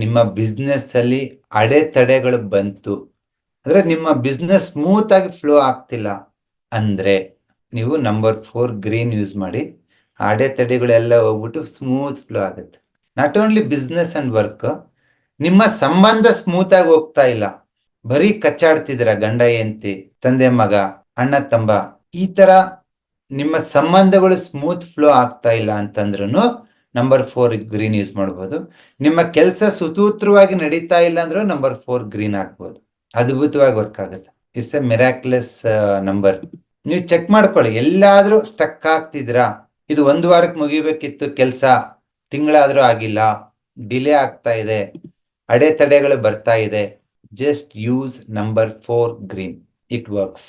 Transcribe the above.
ನಿಮ್ಮ ಬಿಸ್ನೆಸ್ಸಲ್ಲಿ ಅಡೆತಡೆಗಳು ಬಂತು. ಅಂದ್ರೆ ನಿಮ್ಮ ಬಿಸ್ನೆಸ್ ಸ್ಮೂತ್ ಆಗಿ ಫ್ಲೋ ಆಗ್ತಿಲ್ಲ ಅಂದ್ರೆ ನೀವು ನಂಬರ್ ಫೋರ್ ಗ್ರೀನ್ ಯೂಸ್ ಮಾಡಿ ಅಡೆತಡೆಗಳೆಲ್ಲ ಹೋಗ್ಬಿಟ್ಟು ಸ್ಮೂತ್ ಫ್ಲೋ ಆಗುತ್ತೆ. Not only business and work ನಿಮ್ಮ ಸಂಬಂಧ ಸ್ಮೂತ್ ಆಗಿ ಹೋಗ್ತಾ ಇಲ್ಲ. ಬರೀ ಕಚ್ಚಾಡ್ತಿದ್ದೀರ ಗಂಡ, ಹೆಂಡತಿ, ತಂದೆ, ಮಗ, ಅಣ್ಣ ತಂಬ ಈ ತರ ನಿಮ್ಮ ಸಂಬಂಧಗಳು ಸ್ಮೂತ್ ಫ್ಲೋ ಆಗ್ತಾ ಇಲ್ಲ ಅಂತಂದ್ರೂ ನಂಬರ್ ಫೋರ್ ಗ್ರೀನ್ ಯೂಸ್ ಮಾಡ್ಬೋದು. ನಿಮ್ಮ ಕೆಲಸ ಸುತೂತ್ರವಾಗಿ ನಡೀತಾ ಇಲ್ಲ ಅಂದ್ರೂ ನಂಬರ್ ಫೋರ್ ಗ್ರೀನ್ ಹಾಕ್ಬೋದು. ಅದ್ಭುತವಾಗಿ ವರ್ಕ್ ಆಗುತ್ತೆ. ಇಟ್ಸ್ ಎ ಮಿರಾಕ್ಲೆಸ್ ನಂಬರ್ ನೀವು ಚೆಕ್ ಮಾಡ್ಕೊಳ್ಳಿ. ಎಲ್ಲಾದ್ರೂ ಸ್ಟಕ್ ಆಗ್ತಿದ್ರಾ ಇದು ಒಂದು ವಾರಕ್ಕೆ ಮುಗಿಬೇಕಿತ್ತು ಕೆಲಸ. ತಿಂಗಳಾದ್ರೂ ಆಗಿಲ್ಲ. ಡಿಲೇ ಆಗ್ತಾ ಇದೆ. ಅಡೆತಡೆಗಳು ಬರ್ತಾ ಇದೆ. Just use number four green it works